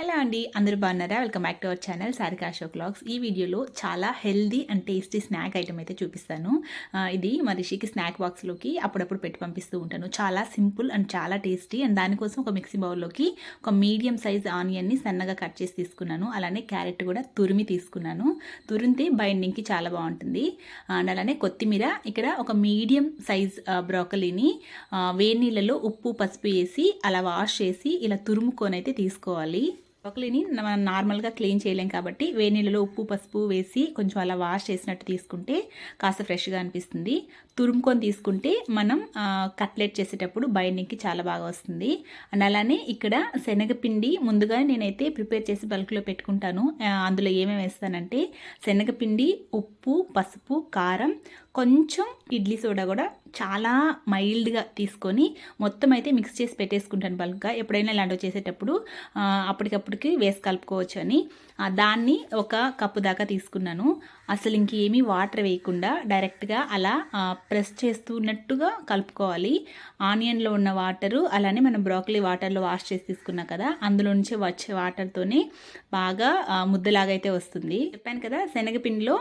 Hello అండి అందరూ బాగున్నారా? Welcome back to our channel Sarika Ashok blogs ఈ వీడియోలో చాలా healthy and tasty snack item అయితే చూపిస్తాను. ఇది మా రిషికి స్నాక్ బాక్స్లోకి అప్పుడప్పుడు పెట్టి పంపిస్తూ ఉంటాను. చాలా సింపుల్ అండ్ చాలా టేస్టీ అండ్ దానికోసం ఒక మిక్సీ బౌల్లోకి ఒక మీడియం సైజ్ ఆనియన్ని సన్నగా కట్ చేసి తీసుకున్నాను. అలానే క్యారెట్ కూడా తురిమి తీసుకున్నాను. తురిమితే బైండింగ్కి చాలా బాగుంటుంది. అండ్ అలానే కొత్తిమీర ఇక్కడ ఒక మీడియం సైజ్ బ్రోకలీని వేడి నీళ్ళలో ఉప్పు పసుపు వేసి అలా వాష్ చేసి ఇలా తురుముకొని అయితే తీసుకోవాలి. బ్రోకలీని మనం నార్మల్గా క్లీన్ చేయలేం కాబట్టి వేడి నీళ్ళలో ఉప్పు పసుపు వేసి కొంచెం అలా వాష్ చేసినట్టు తీసుకుంటే కాస్త ఫ్రెష్గా అనిపిస్తుంది. తురుముకొని తీసుకుంటే మనం కట్లెట్ చేసేటప్పుడు బైండింగ్కి చాలా బాగా వస్తుంది. అండ్ అలానే ఇక్కడ శనగపిండి ముందుగా నేనైతే ప్రిపేర్ చేసి బల్క్లో పెట్టుకుంటాను. అందులో ఏమేమి వేస్తానంటే శనగపిండి ఉప్పు పసుపు కారం కొంచెం ఇడ్లీ సోడా కూడా చాలా మైల్డ్గా తీసుకొని మొత్తం అయితే మిక్స్ చేసి పెట్టేసుకుంటాను బల్క్గా. ఎప్పుడైనా ఇలాంటివి చేసేటప్పుడు అప్పటికప్పటికి వేసి కలుపుకోవచ్చు అని. దాన్ని ఒక కప్పు దాకా తీసుకున్నాను. అసలు ఇంకేమీ వాటర్ వేయకుండా డైరెక్ట్గా అలా ప్రెస్ చేస్తున్నట్టుగా కలుపుకోవాలి. ఆనియన్లో ఉన్న వాటరు అలానే మనం బ్రోకలీ వాటర్లో వాష్ చేసి తీసుకున్నాం కదా అందులో నుంచి వచ్చే వాటర్తోనే బాగా ముద్దలాగా అయితే వస్తుంది. చెప్పాను కదా శనగపిండిలో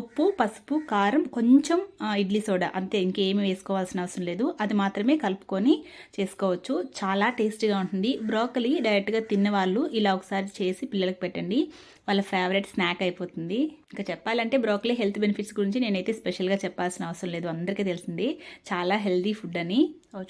ఉప్పు పసుపు కారం కొంచెం ఇడ్లీ సోడా అంతే. ఇంకేమీ వేసుకోవాల్సిన అవసరం లేదు. అది మాత్రమే కలుపుకొని చేసుకోవచ్చు. చాలా టేస్టీగా ఉంటుంది. బ్రోకలీ డైరెక్ట్గా తిన్న వాళ్ళు ఇలా ఒకసారి చేసి పిల్లలకు పెట్టండి. వాళ్ళ ఫేవరెట్ స్నాక్ అయిపోతుంది. ఇంకా చెప్పాలంటే బ్రోకలీ హెల్త్ బెనిఫిట్స్ గురించి నేనైతే స్పెషల్గా చెప్పాల్సిన అవసరం లేదు. అందరికీ తెలిసింది. చాలా హెల్దీ ఫుడ్ అని.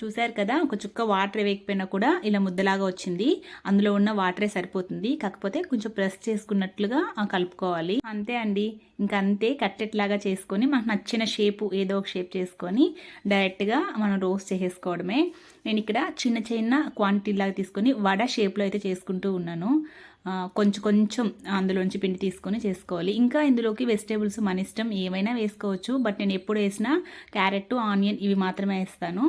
చూశారు కదా ఒక చుక్క వాటర్ వేయకపోయినా కూడా ఇలా ముద్దలాగా వచ్చింది. అందులో ఉన్న వాటరే సరిపోతుంది. కాకపోతే కొంచెం ప్రెస్ చేసుకున్నట్లుగా కలుపుకోవాలి. అంతే అండి. ఇంకా అంతే కట్టెట్ లాగా చేసుకొని మనకు నచ్చిన షేపు ఏదో ఒక షేప్ చేసుకొని డైరెక్ట్గా మనం రోస్ట్ చేసేసుకోవడమే. నేను ఇక్కడ చిన్న చిన్న క్వాంటిటీ లాగా తీసుకొని వడ షేప్లో అయితే చేసుకుంటూ ఉన్నాను. కొంచెం కొంచెం అందులోంచి పిండి తీసుకొని చేసుకోవాలి. ఇంకా ఇందులోకి వెజిటేబుల్స్ మన ఇష్టం ఏమైనా వేసుకోవచ్చు. బట్ నేను ఎప్పుడు వేసినా క్యారెట్ ఆనియన్ ఇవి మాత్రమే వేస్తాను.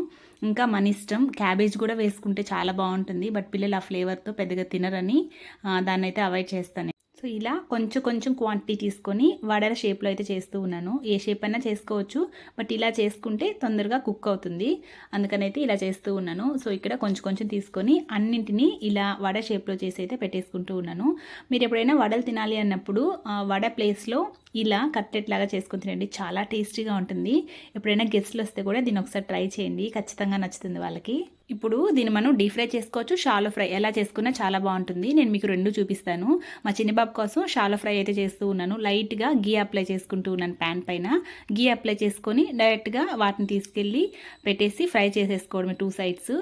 ఇంకా మన ఇష్టం క్యాబేజ్ కూడా వేసుకుంటే చాలా బాగుంటుంది. బట్ పిల్లలు ఆ ఫ్లేవర్తో పెద్దగా తినరని దాన్నైతే దాన్ని అయితే అవాయిడ్ చేస్తాను. సో ఇలా కొంచెం కొంచెం క్వాంటిటీ తీసుకొని వడల షేప్లో అయితే చేస్తూ ఉన్నాను. ఏ షేప్ అయినా చేసుకోవచ్చు. బట్ ఇలా చేసుకుంటే తొందరగా కుక్ అవుతుంది. అందుకనైతే ఇలా చేస్తూ ఉన్నాను. సో ఇక్కడ కొంచెం కొంచెం తీసుకొని అన్నింటినీ ఇలా వడ షేప్లో చేసి అయితే పెట్టేసుకుంటూ ఉన్నాను. మీరు ఎప్పుడైనా వడలు తినాలి అన్నప్పుడు వడ ప్లేస్లో ఇలా కట్టెట్లాగా లాగా తినండి. చాలా టేస్టీగా ఉంటుంది. ఎప్పుడైనా గెస్ట్లు వస్తే కూడా దీన్ని ఒకసారి ట్రై చేయండి. ఖచ్చితంగా నచ్చుతుంది వాళ్ళకి. ఇప్పుడు దీన్ని మనం డీప్ ఫ్రై చేసుకోవచ్చు షాలో ఫ్రై. ఎలా చేసుకున్నా చాలా బాగుంటుంది. నేను మీకు రెండు చూపిస్తాను. మా చిన్నబాబు కోసం షాలో ఫ్రై అయితే చేస్తూ ఉన్నాను. లైట్గా గీ అప్లై చేసుకుంటూ ఉన్నాను ప్యాన్ పైన. గీ అప్లై చేసుకొని డైరెక్ట్గా వాటిని తీసుకెళ్ళి పెట్టేసి ఫ్రై చేసేసుకోవడమే టూ సైడ్స్.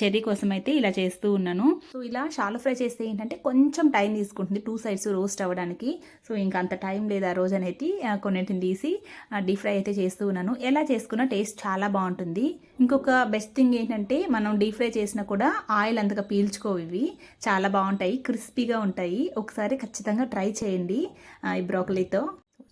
చెర్రీ కోసం అయితే ఇలా చేస్తూ ఉన్నాను. సో ఇలా షాలో ఫ్రై చేస్తే ఏంటంటే కొంచెం టైం తీసుకుంటుంది టూ సైడ్స్ రోస్ట్ అవ్వడానికి. సో ఇంకా అంత టైం లేదు ఆ రోజు అనేది. కొన్నింటిని కొన్నిటిని తీసి డీప్ ఫ్రై అయితే చేస్తూ ఉన్నాను. ఎలా చేసుకున్నా టేస్ట్ చాలా బాగుంటుంది. ఇంకొక బెస్ట్ థింగ్ ఏంటంటే మనం డీప్ ఫ్రై చేసినా కూడా ఆయిల్ అంతగా పీల్చుకోవు ఇవి. చాలా బాగుంటాయి క్రిస్పీగా ఉంటాయి. ఒకసారి ఖచ్చితంగా ట్రై చేయండి ఈ బ్రోకలీతో.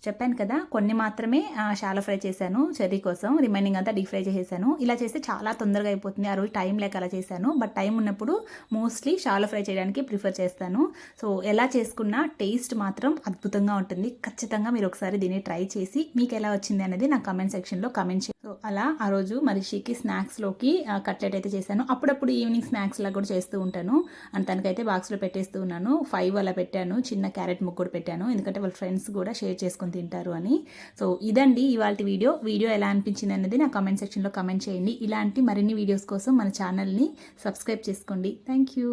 చెప్పాను కదా కొన్ని మాత్రమే షాలో ఫ్రై చేశాను చెర్రీ కోసం రిమైనింగ్ అంతా డీప్ ఫ్రై చేసేసాను. ఇలా చేస్తే చాలా తొందరగా అయిపోతుంది. ఆ రోజు టైం లేక అలా చేశాను. బట్ టైం ఉన్నప్పుడు మోస్ట్లీ షాలో ఫ్రై చేయడానికి ప్రిఫర్ చేస్తాను. సో ఎలా చేసుకున్నా టేస్ట్ మాత్రం అద్భుతంగా ఉంటుంది. ఖచ్చితంగా మీరు ఒకసారి దీన్ని ట్రై చేసి మీకు ఎలా వచ్చింది అనేది నా కమెంట్ సెక్షన్లో కమెంట్ చేయండి. సో అలా ఆ రోజు మరిషికి స్నాక్స్లోకి కట్లెట్ అయితే చేశాను. అప్పుడప్పుడు ఈవినింగ్ స్నాక్స్ లా కూడా చేస్తూ ఉంటాను. అండ్ తనకైతే బాక్స్లో పెట్టేస్తూ ఉన్నాను. ఫైవ్ అలా పెట్టాను. చిన్న క్యారెట్ ముగ్గురు పెట్టాను. ఎందుకంటే వాళ్ళ ఫ్రెండ్స్ కూడా షేర్ చేసుకుని తింటారు అని. సో ఇదండి ఇవాళ వీడియో. వీడియో ఎలా అనిపించింది అనేది నా కమెంట్ సెక్షన్లో కమెంట్ చేయండి. ఇలాంటి మరిన్ని వీడియోస్ కోసం మన ఛానల్ని సబ్స్క్రైబ్ చేసుకోండి. Thank you